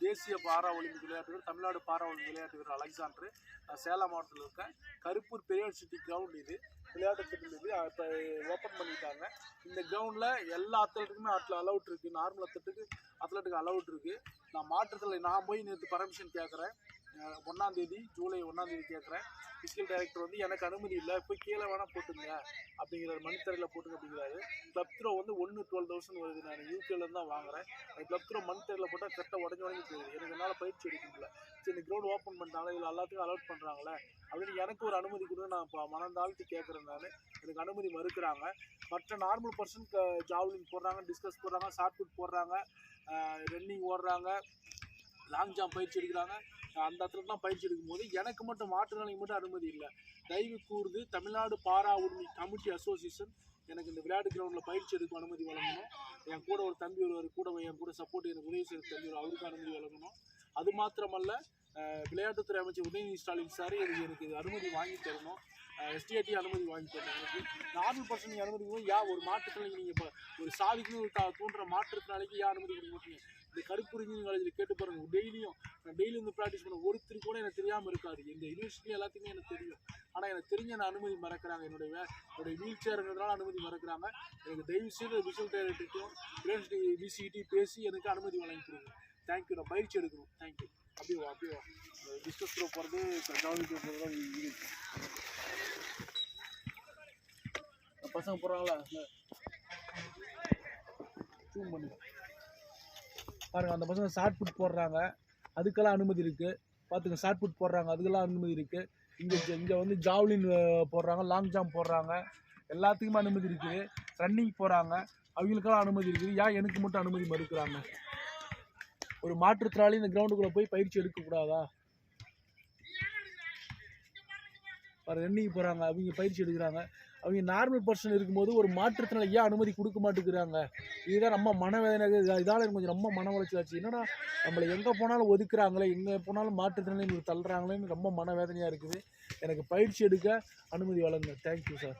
தேசிய para Olympic விளையாட்டு வீரர் தமிழ்நாடு பாரா ஒலிம்பிக் விளையாட்டு வீரர் அலெக்சாண்டர் நான் சேலம் மாவட்டத்தில் இருக்கேன். கருப்பூர் பெரியார் சிட்டி கிரவுண்ட் இது. விளையாட்டு இது. இப்போ ஓப்பன் பண்ணிட்டாங்க. இந்த கிரவுண்டில் எல்லா அத்லெட்டுக்குமே அட்ல அலவுட் இருக்குது நார்மல் அத்லெட்டுக்கு அத்லெட்டுக்கு அலவுட் இருக்குது நான் மாற்றத்தில் நான் போய் நேற்று பர்மிஷன் கேட்குறேன் ஒன்றாந்தேதி ஜூலை ஒன்றாந்தேதி கேட்குறேன் ஃபிசிக்கல் டைரக்டர் வந்து எனக்கு அனுமதி இல்லை. போய் கீழே வேணால் போட்டுங்க அப்படிங்கிறார். மண்தரையில் போட்டுங்க அப்படிங்கிறாரு கிளப் த்ரோ வந்து ஒன்று டுவெல் தௌசண்ட் வருது. நான் யூகேலேருந்து தான் வாங்குறேன். கிளப் த்ரோ மண் தரையில் போட்டால் கரெக்டாக உடஞ்சி உடஞ்சி போயிடுது எனக்கு என்னால் பயிற்சி எடுக்க முடியல சரி இந்த கிரௌண்ட் ஓப்பன் பண்ணுறாங்களே இதில் எல்லாத்துக்கும் அலோட் பண்ணுறாங்களே அப்படின்னு எனக்கு ஒரு அனுமதி கொடுங்க நான் இப்போ மனந்தாழ்த்தி கேட்குறேன் நான். எனக்கு அனுமதி மறுக்கிறாங்க. மற்ற நார்மல் பர்சன் ஜாவ்லிங் போடுறாங்க டிஸ்கஸ் போடுறாங்க ஷார்ட் புட் போடுறாங்க ரன்னிங் ஓடுறாங்க. லாங் ஜம்ப் பயிற்சி எடுக்கிறாங்க. அந்த இடத்துலலாம் பயிற்சி எடுக்கும்போது எனக்கு மட்டும் மாற்றுத்திறனாளிக்கு மட்டும் அனுமதி இல்லை. தயவு கூர்ந்து தமிழ்நாடு பாரா உரிமை கமிட்டி அசோசியேஷன் எனக்கு இந்த விளையாட்டு கிரவுண்டில் பயிற்சி எடுக்க அனுமதி வழங்கணும். என் கூட ஒரு தம்பி ஒருவர் கூட என் கூட சப்போர்ட் எனக்கு உதவி செய்கிற தம்பி ஒரு அவருக்கு அனுமதி வழங்கணும். அது மாத்திரமல்ல விளையாட்டுத்துறை அமைச்சர் உதயநிதி ஸ்டாலின் சார் எனக்கு எனக்கு இது அனுமதி வாங்கி தரணும். எஸ்டிஐடி அனுமதி வாங்கி தரணும். எனக்கு நார்மல் பர்சன் நீங்கள் அனுமதி யா ஏன் ஒரு மாற்றுத்திறனாளிக்கு நீங்கள் இப்போ ஒரு சாதிக்கணும் தூண்டுற மாற்றுத்திறனாளிக்கு ஏன் அனுமதி கொடுக்க மாட்டீங்க இந்த கருப்பு காலேஜில் கேட்டு பாருங்க. டெய்லியும் நான் டெய்லி வந்து ப்ராக்டிஸ் பண்ண ஒருத்தர் கூட எனக்கு தெரியாமல் இருக்காது இந்த யூனிவர்சிட்டி எல்லாத்தையுமே எனக்கு தெரியும். ஆனால் எனக்கு தெரிஞ்ச நான் அனுமதி மறக்கிறாங்க. என்னுடைய என்னுடைய வீல் சேர்ங்கிறதுனால அனுமதி மறக்கிறாங்க. எனக்கு தயவு செய்து விஷுவல் டைரக்டர்ட்டும் யூனிவர்சிட்டி விசிடி பேசி எனக்கு அனுமதி வழங்கி கொடுங்க. தேங்க்யூ நான் பயிற்சி எடுக்கணும். தேங்க்யூ அப்படியே வா அப்படியே வா. டிஸ்கஸ் த்ரோ போகிறது ஜாலி த்ரோ போகிறது இந்த பசங்க போகிறாங்களா ஜூம் பண்ணு. பாருங்க அந்த பசங்க ஷார்ட் புட் போடுறாங்க. அதுக்கெல்லாம் அனுமதி இருக்கு. பார்த்துங்க ஷார்ட் புட் போடுறாங்க. அதுக்கெல்லாம் அனுமதி இருக்கு. இங்கே இங்கே வந்து ஜாவ்லின் போடுறாங்க லாங் ஜம்ப் போடுறாங்க. எல்லாத்துக்குமே அனுமதி இருக்குது ரன்னிங் போகிறாங்க அவங்களுக்கெல்லாம் அனுமதி இருக்குது. ஏன் எனக்கு மட்டும் அனுமதி மறுக்கிறாங்க? ஒரு மாற்றுத்திறனாளி இந்த கிரவுண்டுக்குள்ளே போய் பயிற்சி எடுக்கக்கூடாதா ரன்னிங் போகிறாங்க அவங்க பயிற்சி எடுக்கிறாங்க. அவங்க நார்மல் பர்சன் இருக்கும்போது ஒரு மாற்றுத்திறனாளி ஏன் அனுமதி கொடுக்க மாட்டேங்கிறாங்க? இதுதான் நம்ம மனவேதனை. இதால கொஞ்சம் ரொம்ப மன உளைச்சல் ஆச்சு. என்னடா நம்மளை எங்கே போனாலும் ஒதுக்குறாங்களே எங்கே போனாலும் மாற்றுத்திறனாளி தள்ளுறாங்களேன்னு ரொம்ப மனவேதனையாக இருக்குது. எனக்கு பயிற்சி எடுக்க அனுமதி வழங்குங்க. Thank you sir